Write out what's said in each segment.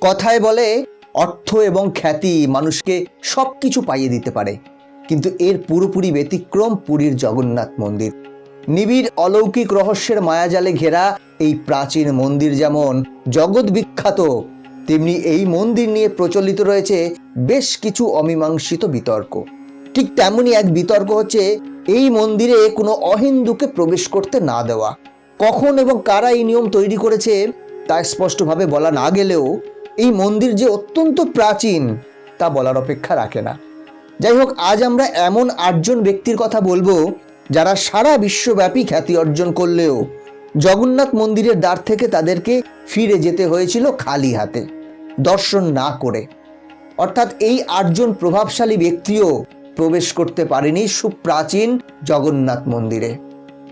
কথায় বলে, অর্থ এবং খ্যাতি মানুষকে সব কিছু পাইয়ে দিতে পারে। কিন্তু এর পুরোপুরি ব্যতিক্রম পুরীর জগন্নাথ মন্দির। নিবিড় অলৌকিক রহস্যের মায়াজালে ঘেরা এই প্রাচীন মন্দির যেমন জগৎ বিখ্যাত, তেমনি এই মন্দির নিয়ে প্রচলিত রয়েছে বেশ কিছু অমীমাংসিত বিতর্ক। ঠিক তেমনই এক বিতর্ক হচ্ছে, এই মন্দিরে কোনো অহিন্দুকে প্রবেশ করতে না দেওয়া। কখন এবং কারা এই নিয়ম তৈরি করেছে, তা স্পষ্টভাবে বলা না গেলেও এই মন্দির যে অত্যন্ত প্রাচীন, তা বলার অপেক্ষা রাখে না। যাই হোক আজ আমরা এমন আটজন ব্যক্তির কথা বলব, যারা সারা বিশ্বব্যাপী খ্যাতি অর্জন করলেও জগন্নাথ মন্দিরের দ্বার থেকে তাদেরকে ফিরে যেতে হয়েছিল খালি হাতে, দর্শন না করে। অর্থাৎ এই আটজন প্রভাবশালী ব্যক্তিও প্রবেশ করতে পারেনি সুপ্রাচীন জগন্নাথ মন্দিরে।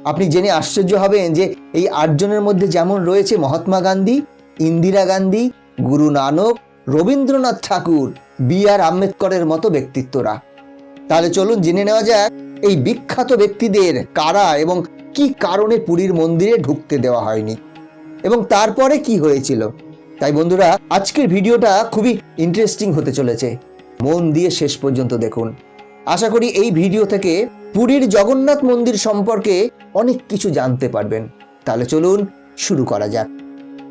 আপনি জেনে আশ্চর্য হবেন যে এই আটজনের মধ্যে যেমন রয়েছে মহাত্মা গান্ধী, ইন্দিরা গান্ধী গুরু নানক, রবীন্দ্রনাথ ঠাকুর, বি আর আম্বেদকরের মতো ব্যক্তিত্বরা। তাহলে চলুন জেনে নেওয়া যাক, এই বিখ্যাত ব্যক্তিদের কারা এবং কি কারণে পুরীর মন্দিরে ঢুকতে দেওয়া হয়নি? এবং তারপরে কি হয়েছিল? তাই বন্ধুরা, আজকের ভিডিওটা খুবই ইন্টারেস্টিং হতে চলেছে। মন দিয়ে শেষ পর্যন্ত দেখুন। আশা করি এই ভিডিও থেকে পুরীর জগন্নাথ মন্দির সম্পর্কে অনেক কিছু জানতে পারবেন। তাহলে চলুন শুরু করা যাক।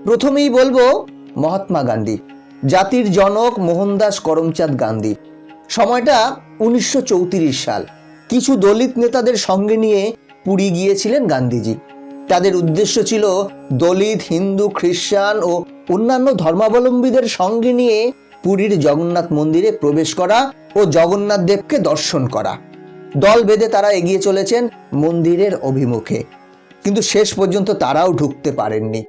প্রথমেই বলব মহাত্মা গান্ধী, জাতির জনক মোহনদাস করমচাঁদ গান্ধী। সময়টা উনিশশো চৌত্রিশ সাল। কিছু দলিত নেতাদের সঙ্গে নিয়ে পুরী গিয়েছিলেন গান্ধীজি। তাদের উদ্দেশ্য ছিল দলিত হিন্দু, খ্রিস্টান ও অন্যান্য ধর্মাবলম্বীদের সঙ্গে নিয়ে পুরীর জগন্নাথ মন্দিরে প্রবেশ করা ও জগন্নাথ দেবকে দর্শন করা। দল বেঁধে তারা এগিয়ে চলেছেন মন্দিরের অভিমুখে। কিন্তু শেষ পর্যন্ত তারাও ঢুকতে পারেননি।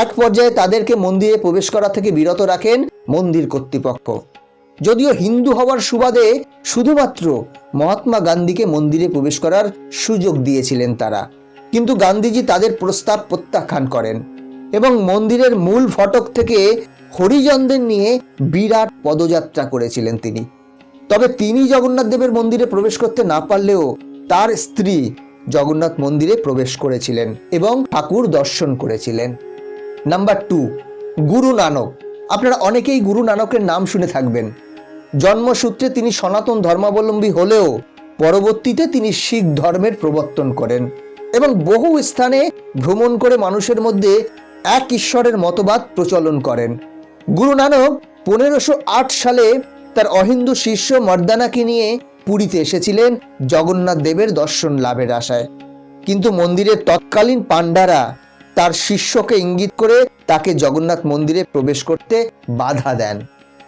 এক পর্যায়ে তাদেরকে মন্দিরে প্রবেশ করা থেকে বিরত রাখেন মন্দির কর্তৃপক্ষ। যদিও হিন্দু হওয়ার সুবাদে শুধুমাত্র মহাত্মা গান্ধীকে মন্দিরে প্রবেশ করার সুযোগ দিয়েছিলেন তারা। কিন্তু গান্ধীজি তাদের প্রস্তাব প্রত্যাখ্যান করেন এবং মন্দিরের মূল ফটক থেকে হরিজনদের নিয়ে বিরাট পদযাত্রা করেছিলেন তিনি। তবে তিনি জগন্নাথ দেবের মন্দিরে প্রবেশ করতে না পারলেও তার স্ত্রী জগন্নাথ মন্দিরে প্রবেশ করেছিলেন এবং ঠাকুর দর্শন করেছিলেন। নাম্বার টু গুরু নানক আপনারা অনেকেই গুরু নানকের নাম শুনে থাকবেন। জন্মসূত্রে তিনি সনাতন ধর্মাবলম্বী হলেও পরবর্তীতে তিনি শিখ ধর্মের প্রবর্তন করেন এবং বহু স্থানে ভ্রমণ করে মানুষের মধ্যে এক ঈশ্বরের মতবাদ প্রচলন করেন। গুরু নানক পনেরোশো সালে তার অহিন্দু শিষ্য মর্দানাকে নিয়ে পুরীতে এসেছিলেন জগন্নাথ দেবের দর্শন লাভের আশায়। কিন্তু মন্দিরের তৎকালীন পাণ্ডারা তার শিষ্যকে ইঙ্গিত করে তাকে জগন্নাথ মন্দিরে প্রবেশ করতে বাধা দেন।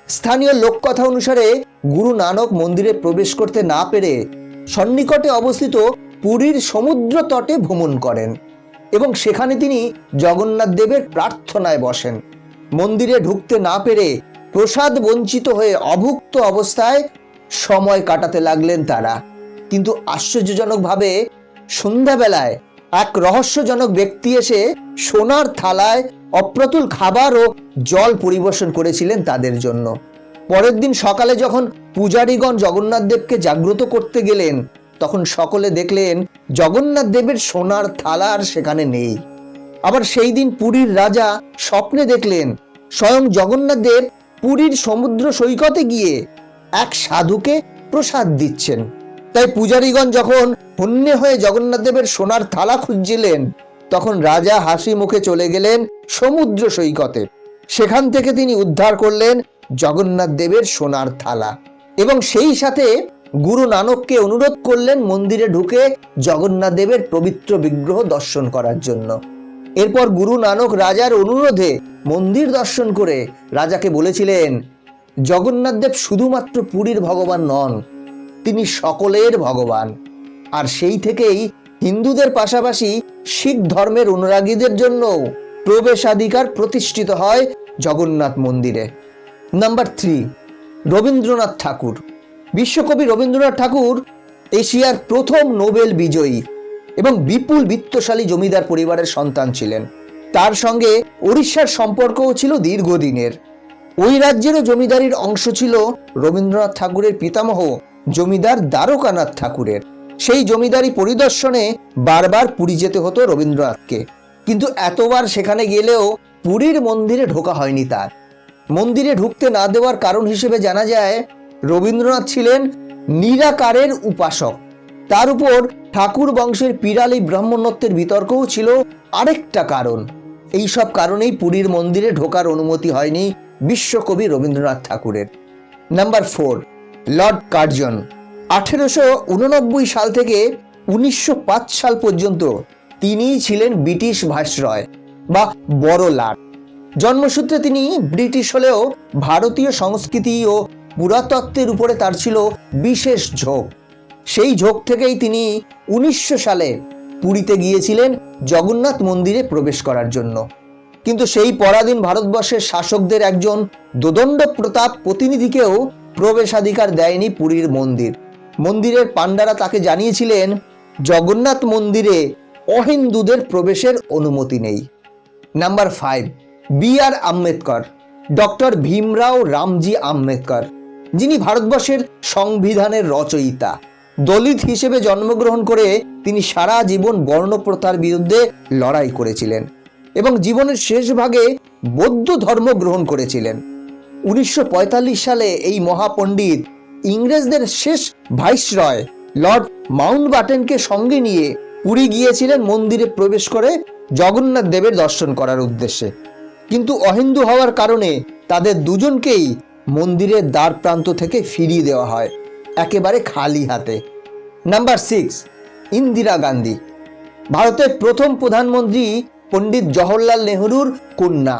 স্থানীয় লোককথা অনুসারে গুরু নানক মন্দিরে প্রবেশ করতে না পেরে সন্নিকটে অবস্থিত পুরীর সমুদ্র তটে ভ্রমণ করেন এবং সেখানে তিনি জগন্নাথ দেবের প্রার্থনায় বসেন। মন্দিরে ঢুকতে না পেরে প্রসাদ বঞ্চিত হয়ে অভুক্ত অবস্থায় সময় কাটাতে লাগলেন তারা। কিন্তু আশ্চর্যজনকভাবে সন্ধ্যাবেলায় এক রহস্যজনক ব্যক্তি এসে সোনার থালায় অপ্রতুল খাবার ও জল পরিবেশন করেছিলেন তাদের জন্য। পরের দিন সকালে যখন পূজারীগণ জগন্নাথ দেবকে জাগ্রত করতে গেলেন, তখন সকলে দেখলেন জগন্নাথ দেবের সোনার থালা আর সেখানে নেই। আবার সেই দিন পুরীর রাজা স্বপ্নে দেখলেন, স্বয়ং জগন্নাথ দেব পুরীর সমুদ্র সৈকতে গিয়ে এক সাধুকে প্রসাদ দিচ্ছেন। তাই পূজারীগণ যখন হন্যে হয়ে জগন্নাথ দেবের সোনার থালা খুঁজছিলেন, তখন রাজা হাসি মুখে চলে গেলেন সমুদ্র সৈকতে। সেখান থেকে তিনি উদ্ধার করলেন জগন্নাথ দেবের সোনার থালা এবং সেই সাথে গুরু নানককে অনুরোধ করলেন মন্দিরে ঢুকে জগন্নাথ দেবের পবিত্র বিগ্রহ দর্শন করার জন্য। এরপর গুরু নানক রাজার অনুরোধে মন্দির দর্শন করে রাজাকে বলেছিলেন জগন্নাথ দেব শুধুমাত্র পুরীর ভগবান নন তিনি সকলের ভগবান। আর সেই থেকেই হিন্দুদের পাশাপাশি শিখ ধর্মের অনুরাগীদের জন্য প্রবেশাধিকার প্রতিষ্ঠিত হয় জগন্নাথ মন্দিরে। Number three, Rabindranath Thakur. বিশ্বকবি রবীন্দ্রনাথ ঠাকুর এশিয়ার প্রথম নোবেল বিজয়ী এবং বিপুল বিত্তশালী জমিদার পরিবারের সন্তান ছিলেন। তার সঙ্গে ওড়িশার সম্পর্কও ছিল দীর্ঘদিনের। ওই রাজ্যেরও জমিদারির অংশ ছিল রবীন্দ্রনাথ ঠাকুরের পিতামহ জমিদার দ্বারকানাথ ঠাকুরের। সেই জমিদারি পরিদর্শনে বারবার পুরী যেতে হতো রবীন্দ্রনাথকে। কিন্তু এতবার সেখানে গেলেও পুরীর মন্দিরে ঢোকা হয়নি তার। মন্দিরে ঢুকতে না দেওয়ার কারণ হিসেবে জানা যায়, রবীন্দ্রনাথ ছিলেন নিরাকারের উপাসক। তার উপর ঠাকুর বংশের পিরালি ব্রাহ্মণত্বের বিতর্কও ছিল আরেকটা কারণ। এই সব কারণেই পুরীর মন্দিরে ঢোকার অনুমতি হয়নি বিশ্বকবি রবীন্দ্রনাথ ঠাকুরের। নাম্বার ফোর লর্ড কার্জন, আঠেরোশো উননব্বই সাল থেকে উনিশশো পাঁচ সাল পর্যন্ত তিনিই ছিলেন ব্রিটিশ ভাইসরয় বা বড় লাট। জন্মসূত্রে তিনি ব্রিটিশ হলেও ভারতীয় সংস্কৃতি ও পুরাতত্ত্বের উপরে তার ছিল বিশেষ ঝোঁক। সেই ঝোঁক থেকেই তিনি উনিশশো সালে পুরীতে গিয়েছিলেন জগন্নাথ মন্দিরে প্রবেশ করার জন্য। কিন্তু সেই পরাধীন ভারতবর্ষের শাসকদের একজন দোদণ্ড প্রতাপ প্রতিনিধিকেও প্রবেশাধিকার দেয়নি পুরীর মন্দির। মন্দিরের পাণ্ডারা তাকে জানিয়েছিলেন, জগন্নাথ মন্দিরে অহিন্দুদের প্রবেশের অনুমতি নেই। Number five, B R Ambedkar, doctor Bhimrao Ramji Ambedkar, যিনি ভারতবর্ষের সংবিধানের রচয়িতা। দলিত হিসেবে জন্মগ্রহণ করে তিনি সারা জীবন বর্ণপ্রথার বিরুদ্ধে লড়াই করেছিলেন এবং জীবনের শেষ ভাগে বৌদ্ধ ধর্ম গ্রহণ করেছিলেন। উনিশশো পঁয়তাল্লিশ সালে এই মহাপণ্ডিত ইংরেজদের শেষ ভাইসরয়, লর্ড মাউন্ট বাটেনকে সঙ্গে নিয়ে পুরী গিয়েছিলেন মন্দিরে প্রবেশ করে জগন্নাথ দেবের দর্শন করার উদ্দেশ্যে। কিন্তু অহিন্দু হওয়ার কারণে তাদের দুজনকেই মন্দিরের দ্বার প্রান্ত থেকে ফিরিয়ে দেওয়া হয়, একেবারে খালি হাতে। নাম্বার সিক্স, ইন্দিরা গান্ধী, ভারতের প্রথম প্রধানমন্ত্রী পণ্ডিত জওহরলাল নেহরুর কন্যা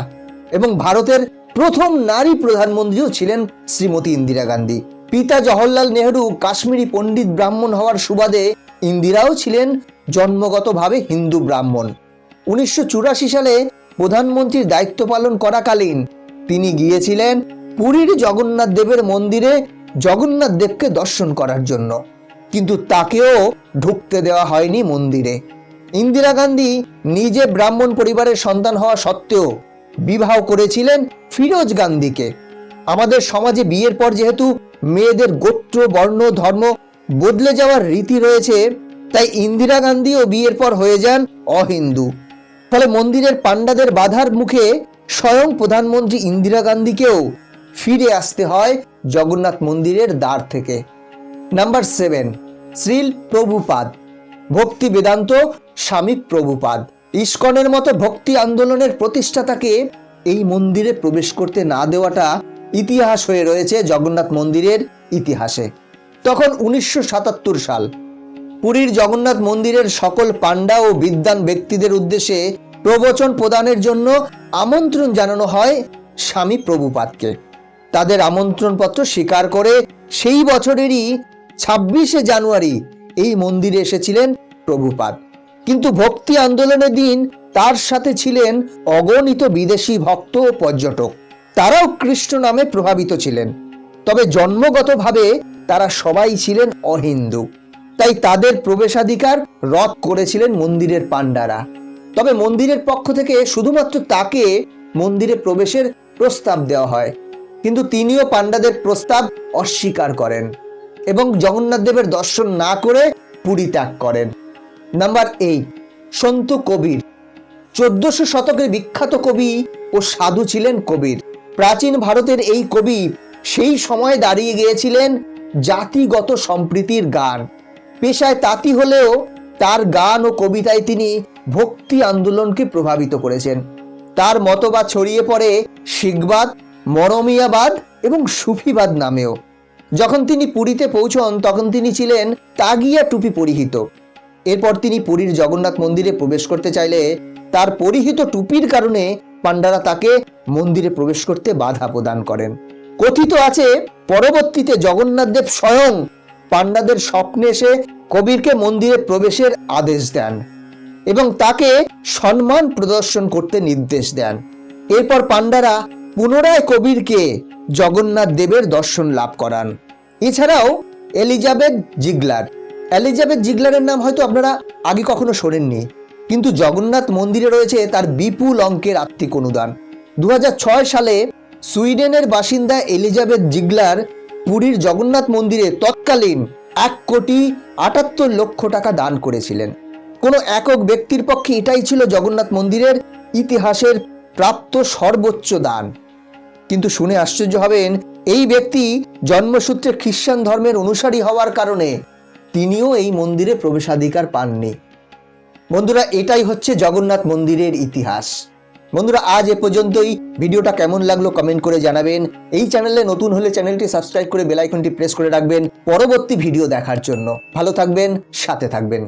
এবং ভারতের প্রথম নারী প্রধানমন্ত্রীও ছিলেন শ্রীমতী ইন্দিরা গান্ধী। পিতা জওহরলাল নেহরু কাশ্মীরি পণ্ডিত ব্রাহ্মণ হওয়ার সুবাদে ইন্দিরাও ছিলেন জন্মগতভাবে হিন্দু ব্রাহ্মণ। উনিশশো চুরাশি সালে প্রধানমন্ত্রীর দায়িত্ব পালন করাকালীন তিনি গিয়েছিলেন পুরীর জগন্নাথ দেবের মন্দিরে জগন্নাথ দেবকে দর্শন করার জন্য। কিন্তু তাকেও ঢুকতে দেওয়া হয়নি মন্দিরে। ইন্দিরা গান্ধী নিজে ব্রাহ্মণ পরিবারের সন্তান হওয়া সত্ত্বেও বিবাহ করেছিলেন ফিরোজ গান্ধীকে আমাদের সমাজে বিয়ের পর যেহেতু মেয়েদের গোত্র, বর্ণ, ধর্ম বদলে যাওয়ার রীতি রয়েছে, তাই ইন্দিরা গান্ধীও বিয়ের পর হয়ে যান অহিন্দু। ফলে মন্দিরের পাণ্ডাদের বাধার মুখে স্বয়ং প্রধানমন্ত্রী ইন্দিরা গান্ধীকেও ফিরে আসতে হয় জগন্নাথ মন্দিরের দ্বার থেকে। Number seven, Srila Prabhupada. ভক্তি বেদান্ত স্বামী প্রভুপাদ। ইস্কনের মতো ভক্তি আন্দোলনের প্রতিষ্ঠাতাকে এই মন্দিরে প্রবেশ করতে না দেওয়াটা ইতিহাস হয়ে রয়েছে জগন্নাথ মন্দিরের ইতিহাসে। তখন উনিশশো সাতাত্তর সাল, পুরীর জগন্নাথ মন্দিরের সকল পাণ্ডা ও বিদ্বান ব্যক্তিদের উদ্দেশ্যে প্রবচন প্রদানের জন্য আমন্ত্রণ জানানো হয় স্বামী প্রভুপাতকে তাদের আমন্ত্রণপত্র স্বীকার করে সেই বছরেরই ছাব্বিশে জানুয়ারি এই মন্দিরে এসেছিলেন প্রভুপাদ। কিন্তু ভক্তি আন্দোলনের দিন তার সাথে ছিলেন অগণিত বিদেশি ভক্ত ও পর্যটক। তারাও কৃষ্ণ নামে প্রভাবিত ছিলেন। তবে জন্মগতভাবে তারা সবাই ছিলেন অহিন্দু। তাই তাদের প্রবেশাধিকার রদ করেছিলেন মন্দিরের পাণ্ডারা। তবে মন্দিরের পক্ষ থেকে শুধুমাত্র তাকে মন্দিরে প্রবেশের প্রস্তাব দেওয়া হয়। কিন্তু তিনিও পাণ্ডাদের প্রস্তাব অস্বীকার করেন এবং জগন্নাথ দেবের দর্শন না করে পুরী ত্যাগ করেন। নাম্বার এইট সন্ত কবির। চোদ্দশো শতকের বিখ্যাত কবি ও সাধু ছিলেন কবির। প্রাচীন ভারতের এই কবি সেই সময় দাঁড়িয়ে গিয়েছিলেন জাতিগত সম্প্রীতির গান। পেশায় তাঁতি হলেও তার গান ও কবিতায় তিনি ভক্তি আন্দোলনকে প্রভাবিত করেছেন। তার মতবাদ ছড়িয়ে পড়ে শিখবাদ, মরমিয়াবাদ এবং সুফিবাদ নামেও। যখন তিনি পুরীতে পৌঁছন, তখন তিনি ছিলেন তাগিয়া টুপি পরিহিত। এরপর তিনি পুরীর জগন্নাথ মন্দিরে প্রবেশ করতে চাইলে তার পরিহিত টুপির কারণে পাণ্ডারা তাকে মন্দিরে প্রবেশ করতে বাধা প্রদান করেন। কথিত আছে, পরবর্তীতে জগন্নাথ দেব স্বয়ং পাণ্ডাদের স্বপ্নে এসে কবিরকে মন্দিরে প্রবেশের আদেশ দেন এবং তাকে সম্মান প্রদর্শন করতে নির্দেশ দেন। এরপর পাণ্ডারা পুনরায় কবিরকে জগন্নাথ দেবের দর্শন লাভ করান। এছাড়াও এলিজাবেথ জিগলার এলিজাবেথ জিগলারের নাম হয়তো আপনারা আগে কখনো শোনেননি, কিন্তু জগন্নাথ মন্দিরে রয়েছে তার বিপুল অঙ্কের আত্মিক অনুদান। দু হাজার ছয় সালে সুইডেনের বাসিন্দা এলিজাবেথ জিগলার পুরীর জগন্নাথ মন্দিরে তৎকালীন এক কোটি আটাত্তর লক্ষ টাকা দান করেছিলেন। কোনো একক ব্যক্তির পক্ষে এটাই ছিল জগন্নাথ মন্দিরের ইতিহাসের প্রাপ্ত সর্বোচ্চ দান। কিন্তু শুনে আশ্চর্য হবেন, এই ব্যক্তি জন্মসূত্রে খ্রিস্টান ধর্মের অনুসারী হওয়ার কারণে তিনিও এই মন্দিরে প্রবেশাধিকার পাননি। বন্ধুরা, এটাই হচ্ছে জগন্নাথ মন্দিরের ইতিহাস। বন্ধুরা, আজ এ পর্যন্তই। ভিডিওটা কেমন লাগল কমেন্ট করে জানাবেন। এই চ্যানেলে নতুন হলে চ্যানেলটি সাবস্ক্রাইব করে বেলাইকনটি প্রেস করে রাখবেন পরবর্তী ভিডিও দেখার জন্য। ভালো থাকবেন, সাথে থাকবেন।